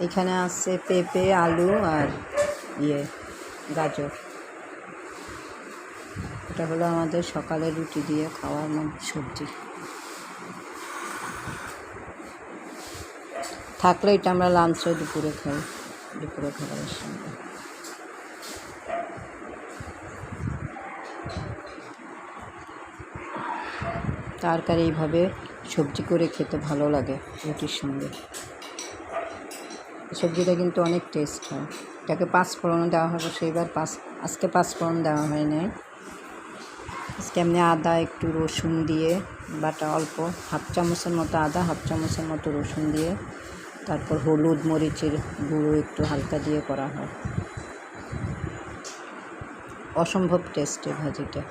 এখানে আছে পেঁপে, আলু আর ইয়ে গাজর। এটা হলো আমাদের সকালে রুটি দিয়ে খাওয়ার মধ্যে সবজি। থাকলে এটা আমরা লাঞ্চে দুপুরে খাই, দুপুরে খাবারের সঙ্গে। তরকারি এইভাবে সবজি করে খেতে ভালো লাগে রুটির সঙ্গে। সবজিটা কিন্তু অনেক টেস্ট হয়। এটাকে পাঁচ ফোড়ন দেওয়া হবে, সেইবার পাঁচ, আজকে পাঁচ ফোড়ন দেওয়া হয় নাই আজকে এমনি আদা, একটু রসুন দিয়ে, বাটা অল্প, হাফ চামচের মতো আদা, হাফ চামচের মতো রসুন দিয়ে, তারপর হলুদ মরিচের গুঁড়ো একটু হালকা দিয়ে করা হয়। অসম্ভব টেস্টি ভাজিটা।